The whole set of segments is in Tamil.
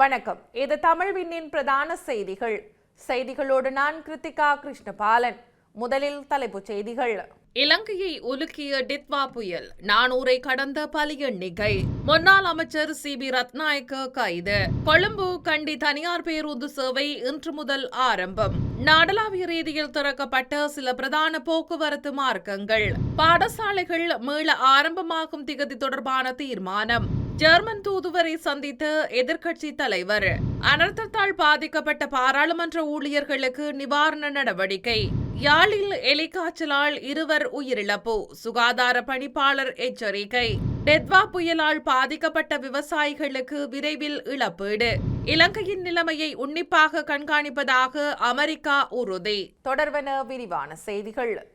வணக்கம். இது தமிழ் விண்ணின் பிரதான செய்திகள். செய்திகளோடு நான் கிருத்திகா கிருஷ்ணபாலன். முதலில் தலைப்புச் செய்திகள். இலங்கையை உலுக்கிய டித்வா புயல் நானூரை கடந்த பலி எண்ணிக்கை முன்னாள் அமைச்சர் சி பி ரத்நாயக்க கைது. கொழும்பு கண்டி தனியார் பேருந்து சேவை இன்று முதல் ஆரம்பம். நாடளாவிய ரீதியில் திறக்கப்பட்ட சில பிரதான போக்குவரத்து மார்க்கங்கள். பாடசாலைகள் மீள ஆரம்பமாகும் திகதி தொடர்பான தீர்மானம். ஜெர்மன் தூதுவரை சந்தித்த எதிர்க்கட்சி தலைவர். அனர்த்தத்தால் பாதிக்கப்பட்ட பாராளுமன்ற ஊழியர்களுக்கு நிவாரண நடவடிக்கை. யாழில் எலிக்காய்ச்சலால் இருவர் உயிரிழப்பு. சுகாதார பணிப்பாளர் எச்சரிக்கை. டெத்வா புயலால் பாதிக்கப்பட்ட விவசாயிகளுக்கு விரைவில் இழப்பீடு. இலங்கையின் நிலைமையை உன்னிப்பாக கண்காணிப்பதாக அமெரிக்கா உறுதி. தொடர்வன விரிவான செய்திகள்.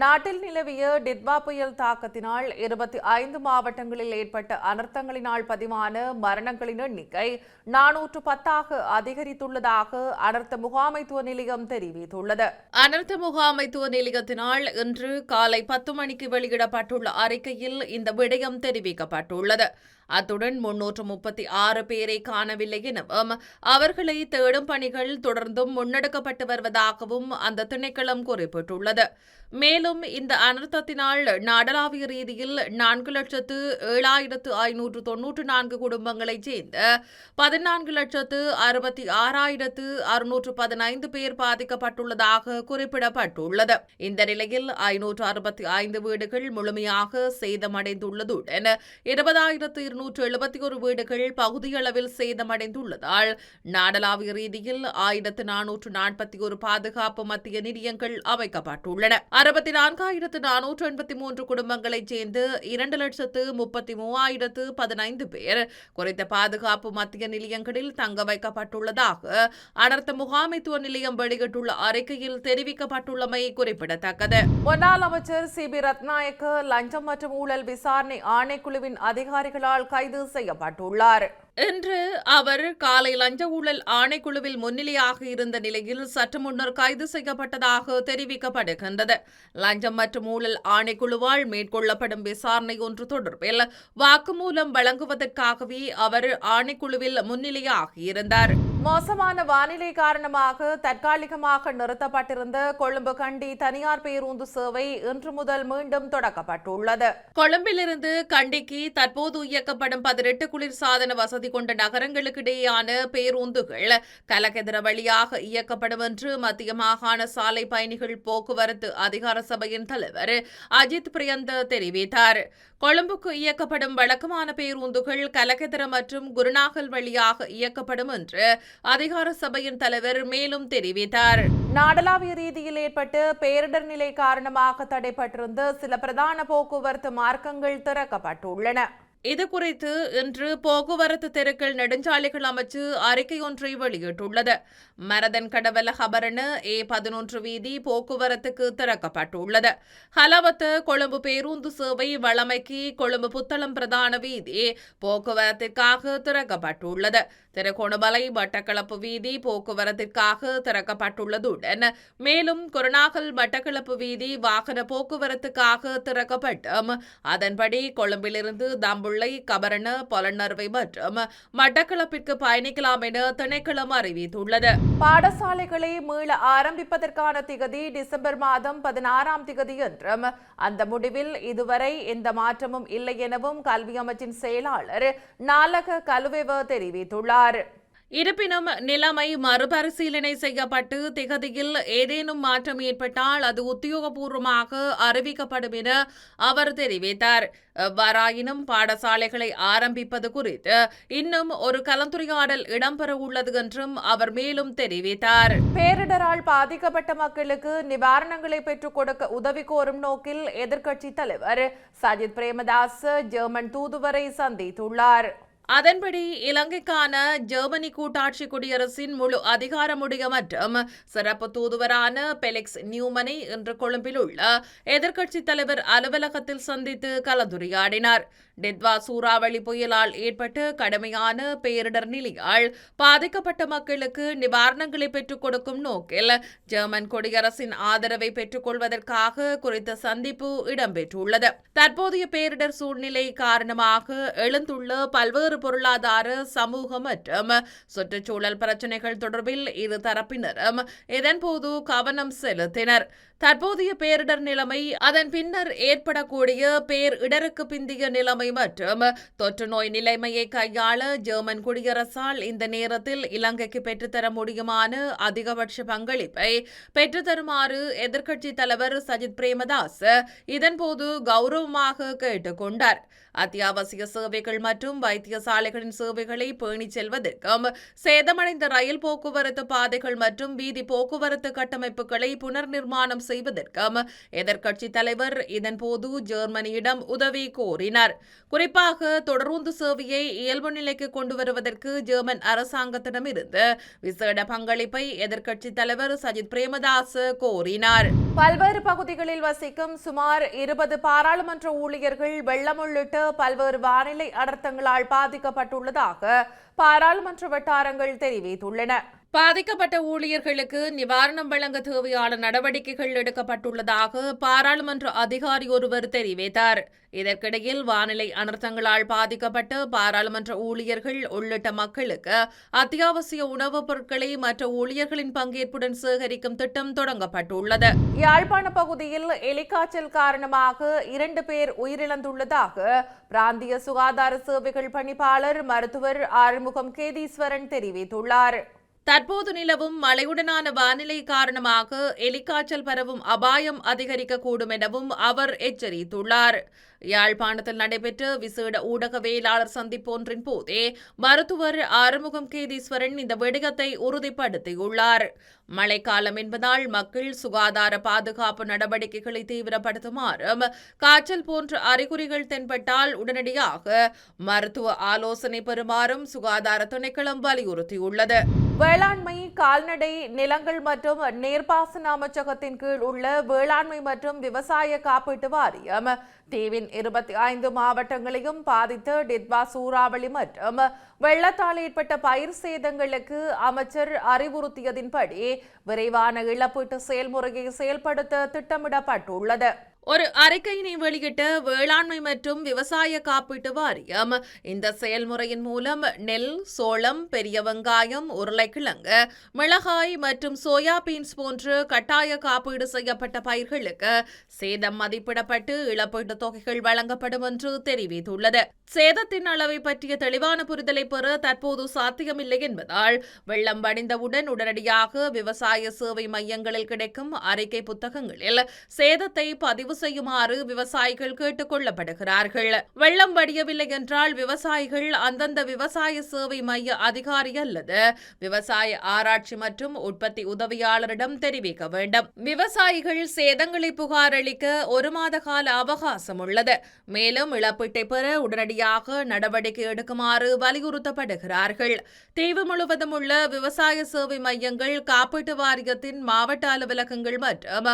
நாட்டில் நிலவிய டிட்வா புயல் தாக்கத்தினால் இருபத்தி ஐந்து மாவட்டங்களில் ஏற்பட்ட அனர்த்தங்களினால் பதிவான மரணங்களின் எண்ணிக்கை நானூற்று பத்தாக அதிகரித்துள்ளதாக அனர்த்த முகாமைத்துவ நிலையம் தெரிவித்துள்ளது. அனர்த்த முகாமைத்துவ நிலையத்தினால் இன்று காலை பத்து மணிக்கு வெளியிடப்பட்டுள்ள அறிக்கையில் இந்த விடயம் தெரிவிக்கப்பட்டுள்ளது. அத்துடன் முன்னூற்று முப்பத்தி ஆறு பேரை காணவில்லை எனவும் அவர்களை தேடும் பணிகள் தொடர்ந்தும் முன்னெடுக்கப்பட்டு வருவதாகவும் அந்த திணைக்களம் குறிப்பிட்டுள்ளது. மேலும் இந்த அனர்த்தத்தினால் நாடளாவிய ரீதியில் நான்கு லட்சத்து ஏழாயிரத்து ஐநூற்று தொன்னூற்று நான்கு குடும்பங்களைச் சேர்ந்த பதினான்கு லட்சத்து அறுபத்தி ஆறாயிரத்து அறுநூற்று பதினைந்து பேர் பாதிக்கப்பட்டுள்ளதாக குறிப்பிடப்பட்டுள்ளது. இந்த நிலையில் ஐநூற்று அறுபத்தி ஐந்து வீடுகள் முழுமையாக சேதமடைந்துள்ளதுடன் இருபதாயிரத்து இருநூற்று எழுபத்தி ஒரு வீடுகள் பகுதியளவில் சேதமடைந்துள்ளதால் நாடளாவிய ரீதியில் ஆயிரத்து நானூற்று நாற்பத்தி ஒரு பாதுகாப்பு மத்திய நிலையங்கள் அமைக்கப்பட்டுள்ளன. அறுபத்தி நான்காயிரத்து நானூற்று எண்பத்தி மூன்று குடும்பங்களைச் சேர்ந்து இரண்டு லட்சத்து முப்பத்தி மூவாயிரத்து பதினைந்து பேர் குறித்த பாதுகாப்பு மத்திய நிலையங்களில் தங்க வைக்கப்பட்டுள்ளதாக அனர்த்த முகாமைத்துவ நிலையம் வெளியிட்டுள்ள அறிக்கையில் தெரிவிக்கப்பட்டுள்ளமை குறிப்பிடத்தக்கது. முன்னாள் அமைச்சர் சி பி ரத்நாயக்க லஞ்சம் மற்றும் ஊழல் விசாரணை ஆணைக்குழுவின் அதிகாரிகளால் கைது செய்யப்பட்டுள்ளார். இன்று அவர் காலை லஞ்ச ஊழல் ஆணைக்குழுவில் முன்னிலையாக இருந்த நிலையில் சற்று முன்னர் கைது செய்யப்பட்டதாக தெரிவிக்கப்படுகின்றது. லஞ்சம் மற்றும் ஊழல் ஆணைக்குழுவால் மேற்கொள்ளப்படும் விசாரணை ஒன்று தொடர்பில் வாக்குமூலம் வழங்குவதற்காகவே அவர் ஆணைக்குழுவில் முன்னிலையாக இருந்தார். மோசமான வானிலை காரணமாக தற்காலிகமாக நிறுத்தப்பட்டிருந்த கொழும்பு கண்டி தனியார் பேருந்து சேவை இன்று முதல் மீண்டும் தொடக்கப்பட்டுள்ளது. கொழும்பிலிருந்து கண்டிக்கு தற்போது இயக்கப்படும் பதினெட்டு குளிர்சாதன வசதி கொண்ட நகரங்களுக்கிடையேயான பேருந்துகள் கலகெதிர வழியாக இயக்கப்படும் என்று மத்திய மாகாண சாலை பயணிகள் போக்குவரத்து அதிகார சபையின் தலைவர் அஜித் பிரியந்த தெரிவித்தார். கொழும்புக்கு இயக்கப்படும் வழக்கமான பேருந்துகள் கலகெதிர மற்றும் குருநாகல் வழியாக இயக்கப்படும் என்று அதிகார சபையின் தலைவர் மேலும் தெரிவித்தார். நாடளாவிய ரீதியில் ஏற்பட்டு பேரிடர் நிலை காரணமாக தடைப்பட்டிருந்த சில பிரதான போக்குவரத்து மார்க்கங்கள் திறக்கப்பட்டுள்ளன. இது குறித்து இன்று போக்குவரத்து தெருக்கள் நெடுஞ்சாலைகள் அமைச்சு அறிக்கை ஒன்றை வெளியிட்டுள்ளது. மரதன் கடவல ஹபரனு ஏ பதினொன்று வீதி போக்குவரத்துக்கு திறக்கப்பட்டுள்ளது. ஹலவத்த கொழும்பு பேருந்து சேவை வளமைக்கு கொழும்பு புத்தளம் பிரதான வீதி போக்குவரத்திற்காக திறக்கப்பட்டுள்ளது. திருகோணமலை மட்டக்களப்பு வீதி போக்குவரத்திற்காக திறக்கப்பட்டுள்ளதுடன் மேலும் குருநாகல் மட்டக்களப்பு வீதி வாகன போக்குவரத்துக்காக திறக்கப்பட்டும். அதன்படி கொழும்பிலிருந்து முல்லை கபரண பொலன்னறுவை மற்றும் மட்டக்களப்பிற்கு பயணிக்கலாம் என திணைக்களம் அறிவித்துள்ளது. பாடசாலைகளை மீள ஆரம்பிப்பதற்கான திகதி டிசம்பர் மாதம் பதினாறாம் திகதி என்றும் அந்த முடிவில் இதுவரை எந்த மாற்றமும் இல்லை எனவும் கல்வி அமைச்சின் செயலாளர் நாலக கலுவெவ தெரிவித்துள்ளார். இருப்பினும் நிலைமை மறுபரிசீலனை செய்யப்பட்டு திகதியில் ஏதேனும் மாற்றம் ஏற்பட்டால் அது உத்தியோகபூர்வமாக அறிவிக்கப்படும் என அவர் தெரிவித்தார். எவ்வாறாயினும் பாடசாலைகளை ஆரம்பிப்பது குறித்து இன்னும் ஒரு கலந்துரையாடல் இடம்பெற உள்ளது என்றும் அவர் மேலும் தெரிவித்தார். பேரிடரால் பாதிக்கப்பட்ட மக்களுக்கு நிவாரணங்களை பெற்றுக் கொடுக்க உதவி கோரும் நோக்கில் எதிர்க்கட்சி தலைவர் சஜித் பிரேமதாஸ் ஜெர்மன் தூதுவரை சந்தித்துள்ளார். அதன்படி இலங்கைக்கான ஜெர்மனி கூட்டாட்சி குடியரசின் முழு அதிகாரமுடைய மற்றும் சிறப்பு தூதுவரான பெலிக்ஸ் நியூமனை இன்று கொழும்பில் உள்ள எதிர்க்கட்சித் தலைவர் அலுவலகத்தில் சந்தித்து கலந்துரையாடினார். டெத்வா சூறாவளி புயலால் ஏற்பட்டு கடுமையான பேரிடர் நிலையால் பாதிக்கப்பட்ட மக்களுக்கு நிவாரணங்களை பெற்றுக் கொடுக்கும் நோக்கில் ஜெர்மன் குடியரசின் ஆதரவை பெற்றுக் கொள்வதற்காக குறித்த சந்திப்பு இடம்பெற்றுள்ளது. தற்போதைய பேரிடர் சூழ்நிலை காரணமாக எழுந்துள்ள பல்வேறு பொருளாதார சமூக மற்றும் சுற்றுச்சூழல் பிரச்சினைகள் தொடர்பில் இரு தரப்பினரும் இதன்போது கவனம் செலுத்தினர். தற்போதைய பேரிடர் நிலைமை அதன் பின்னர் ஏற்படக்கூடிய பேரிடருக்கு பிந்திய நிலைமை மற்றும் தொற்று நோய் நிலைமையை கையாள ஜெர்மன் குடியரசால் இந்த நேரத்தில் இலங்கைக்கு பெற்றுத்தர முடியுமான அதிகபட்ச பங்களிப்பை பெற்றுத்தருமாறு எதிர்க்கட்சித் தலைவர் சஜித் பிரேமதாஸ் இதன்போது கௌரவமாக கேட்டுக்கொண்டார் அத்தியாவசிய சேவைகள் மற்றும் வைத்தியசாலைகளின் சேவைகளை பேணிச் செல்வதற்கும் சேதமடைந்த ரயில் போக்குவரத்து பாதைகள் மற்றும் வீதி போக்குவரத்து கட்டமைப்புகளை புனர்நிர்மாணம் செய்வதற்கும் எதிர்க்கட்சித் தலைவர் இதன்போது ஜெர்மனியிடம் உதவி கோரினார். குறிப்பாக தொடர்ந்து சேவையை இயல்பு நிலைக்கு கொண்டு வருவதற்கு ஜெர்மன் அரசாங்கத்திடமிருந்து விசேட பங்களிப்பை எதிர்க்கட்சித் தலைவர் சஜித் பிரேமதாஸ் கோரினார். பல்வேறு பகுதிகளில் வசிக்கும் சுமார் இருபது பாராளுமன்ற ஊழியர்கள் வெள்ளம் உள்ளிட்ட பல்வேறு வானிலை அடர்த்தங்களால் பாதிக்கப்பட்டுள்ளதாக பாராளுமன்ற வட்டாரங்கள் தெரிவித்துள்ளன. பாதிக்கப்பட்ட ஊழியர்களுக்கு நிவாரணம் வழங்க தேவையான நடவடிக்கைகள் எடுக்கப்பட்டுள்ளதாக பாராளுமன்ற அதிகாரி ஒருவர் தெரிவித்தார். இதற்கிடையில் வானிலை அனர்த்தங்களால் பாதிக்கப்பட்ட பாராளுமன்ற ஊழியர்கள் உள்ளிட்ட மக்களுக்கு அத்தியாவசிய உணவுப் பொருட்களை மற்ற ஊழியர்களின் பங்கேற்புடன் சேகரிக்கும் திட்டம் தொடங்கப்பட்டுள்ளது. யாழ்ப்பாண பகுதியில் எலிக்காய்ச்சல் காரணமாக இரண்டு பேர் உயிரிழந்துள்ளதாக பிராந்திய சுகாதார சேவைகள் பணிப்பாளர் மருத்துவர் ஆறுமுகம் கேதீஸ்வரன் தெரிவித்துள்ளார். தற்போது நிலவும் மழையுடனான வானிலை காரணமாக எலிக்காய்ச்சல் பரவும் அபாயம் அதிகரிக்கக்கூடும் எனவும் அவர் எச்சரித்துள்ளார். யாழ்ப்பாணத்தில் நடைபெற்ற விசேட ஊடகவியலாளர் சந்திப்பொன்றின் போதே மருத்துவர் ஆறுமுகம் கேதீஸ்வரன் இந்த விடயத்தை உறுதிப்படுத்தியுள்ளார். மழைக்காலம் என்பதால் மக்கள் சுகாதார பாதுகாப்பு நடவடிக்கைகளை தீவிரப்படுத்துமாறும் காய்ச்சல் போன்ற அறிகுறிகள் தென்பட்டால் உடனடியாக மருத்துவ ஆலோசனை பெறுமாறும் சுகாதார திணைக்களம் வலியுறுத்தியுள்ளது. வேளாண்மை கால்நடை நிலங்கள் மற்றும் நீர்ப்பாசன அமைச்சகத்தின் கீழ் உள்ள வேளாண்மை மற்றும் விவசாய காப்பீட்டு வாரியம் தீவின் இருபத்தி ஐந்து மாவட்டங்களையும் பாதித்த டிட்வா சூறாவளி மற்றும் வெள்ளத்தால் ஏற்பட்ட பயிர் சேதங்களுக்கு அமைச்சர் அறிவுறுத்தியதின்படி விரைவான இழப்பீட்டு செயல்முறையை செயல்படுத்த திட்டமிடப்பட்டுள்ளது. ஒரு அறிக்கையினை வெளியிட்ட வேளாண்மை மற்றும் விவசாய காப்பீட்டு வாரியம் இந்த செயல்முறையின் மூலம் நெல் சோளம் பெரிய வெங்காயம் உருளைக்கிழங்கு மிளகாய் மற்றும் சோயா பீன்ஸ் போன்று கட்டாய காப்பீடு செய்யப்பட்ட பயிர்களுக்கு சேதம் மதிப்பிடப்பட்டு இழப்பீட்டு தொகைகள் வழங்கப்படும் என்று தெரிவித்துள்ளது. சேதத்தின் அளவை பற்றிய தெளிவான புரிதலை பெற தற்போது சாத்தியமில்லை என்பதால் வெள்ளம் வடிந்தவுடன் உடனடியாக விவசாய சேவை மையங்களில் கிடைக்கும் அறிக்கை புத்தகங்களில் சேதத்தை பதிவு செய்யுமாறு விவசாயிகள் கேட்டுக் கொள்ளப்படுகிறார்கள். வெள்ளம் வடியவில்லை என்றால் விவசாயிகள் அந்தந்த விவசாய சேவை மைய அதிகாரி அல்லது விவசாய ஆராய்ச்சி மற்றும் உற்பத்தி உதவியாளரிடம் தெரிவிக்க வேண்டும். விவசாயிகள் சேதங்களை புகாரளிக்க ஒரு மாத கால அவகாசம் உள்ளது. மேலும் இழப்பீட்டை பெற உடனடியாக நடவடிக்கை எடுக்குமாறு வலியுறுத்தப்படுகிறார்கள். தீவு முழுவதும் உள்ள விவசாய சேவை மையங்கள் காப்பீட்டு வாரியத்தின் மாவட்ட அலுவலகங்கள் மற்றும்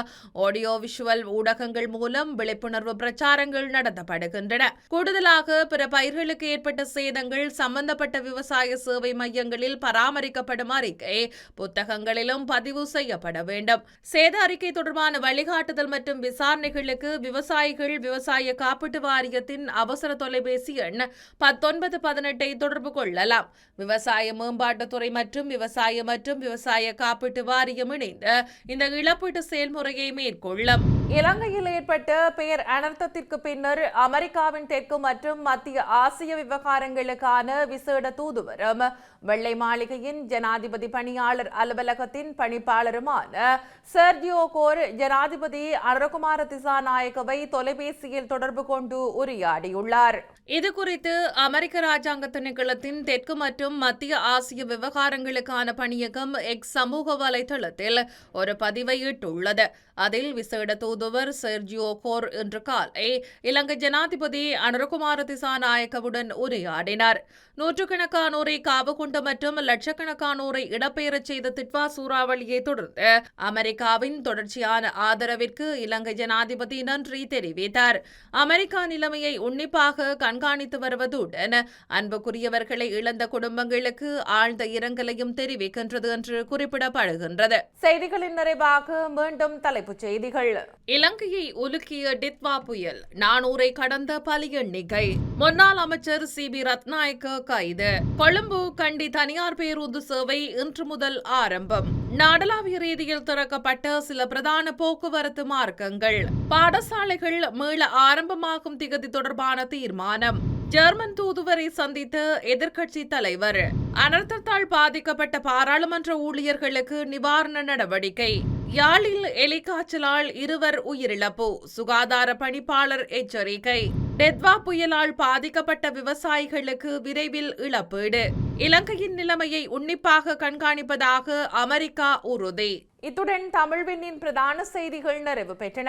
ஆடியோ விஷுவல் ஊடகங்கள் மூலம் விழிப்புணர்வு பிரச்சாரங்கள் நடத்தப்படுகின்றன. கூடுதலாக பிற பயிர்களுக்கு ஏற்பட்ட சேதங்கள் சம்பந்தப்பட்ட விவசாய சேவை மையங்களில் பராமரிக்கப்படும் அறிக்கை புத்தகங்களிலும் பதிவு செய்யப்பட வேண்டும். சேத அறிக்கை தொடர்பான வழிகாட்டுதல் மற்றும் விசாரணைகளுக்கு விவசாயிகள் விவசாய காப்பீட்டு வாரியத்தின் அவசர தொலைபேசி எண் பத்தொன்பது பதினெட்டை தொடர்பு கொள்ளலாம். விவசாய மேம்பாட்டுத்துறை மற்றும் விவசாய மற்றும் விவசாய காப்பீட்டு வாரியம் இணைந்து இந்த இழப்பீட்டு செயல்முறையை மேற்கொள்ளும். இலங்கையில் ஏற்பட்ட பெயர் அனர்த்தத்திற்கு பின்னர் அமெரிக்காவின் தெற்கு மற்றும் மத்திய ஆசிய விவகாரங்களுக்கான விசேட தூதுவரும் வெள்ளை மாளிகையின் ஜனாதிபதி பணியாளர் அலுவலகத்தின் பணிப்பாளருமான சர்ஜியோ கோர் ஜனாதிபதி அனுரகுமார திசாநாயகவை தொலைபேசியில் தொடர்பு கொண்டு உரையாடியுள்ளார். இது குறித்து அமெரிக்க ராஜாங்க திணைக்களத்தின் தெற்கு மற்றும் மத்திய ஆசிய விவகாரங்களுக்கான பணியகம் எக்ஸ் சமூக வலைதளத்தில் ஒரு பதிவை இட்டுள்ளது. அதில் விசேட தூதுவர் செர்ஜியோ கோர் இன்று காலை இலங்கை ஜனாதிபதி அனுரகுமார திசாநாயக்கவுடன் உரையாடினார். நூற்றுக்கணக்கானோரை காவு கொண்ட மற்றும் லட்சக்கணக்கானோரை இடப்பெயரச் செய்த திட்வா சூறாவளியை தொடர்ந்து அமெரிக்காவின் தொடர்ச்சியான ஆதரவிற்கு இலங்கை ஜனாதிபதி நன்றி தெரிவித்தார். அமெரிக்கா நிலைமையை உன்னிப்பாக கண்காணித்து வருவதுடன் அன்புக்குரியவர்களை இழந்த குடும்பங்களுக்கு ஆழ்ந்த இரங்கலையும் தெரிவிக்கின்றது என்று குறிப்பிடப்படுகின்றது. செய்திகளின் நிறைவாக மீண்டும் தலைப்புச் செய்திகள். இலங்கையை உலுக்கிய டித்வா புயல் நானூரை கடந்த பலி எண்ணிக்கை. முன்னாள் அமைச்சர் சி பி ரத்நாயக்க கைது. கொழும்பு கண்டி தனியார் பேருந்து சேவை இன்று முதல் ஆரம்பம். நாடளாவிய ரீதியில் திறக்கப்பட்ட சில பிரதான போக்குவரத்து மார்க்கங்கள். பாடசாலைகள் மீள ஆரம்பமாகும் திகதி தொடர்பான தீர்மானம் ஜெர்மன் தூதுவரை சந்தித்த எதிர்க்கட்சி தலைவர். அனர்த்தத்தால் பாதிக்கப்பட்ட பாராளுமன்ற ஊழியர்களுக்கு நிவாரண நடவடிக்கை. யாழில் எலிக்காய்ச்சலால் இருவர் உயிரிழப்பு. சுகாதார பணிப்பாளர் எச்சரிக்கை. டெத்வா புயலால் பாதிக்கப்பட்ட விவசாயிகளுக்கு விரைவில் இழப்பீடு. இலங்கையின் நிலைமையை உன்னிப்பாக கண்காணிப்பதாக அமெரிக்கா உறுதி. இத்துடன் தமிழ்வினின் பிரதான செய்திகள் நிறைவு பெற்றன.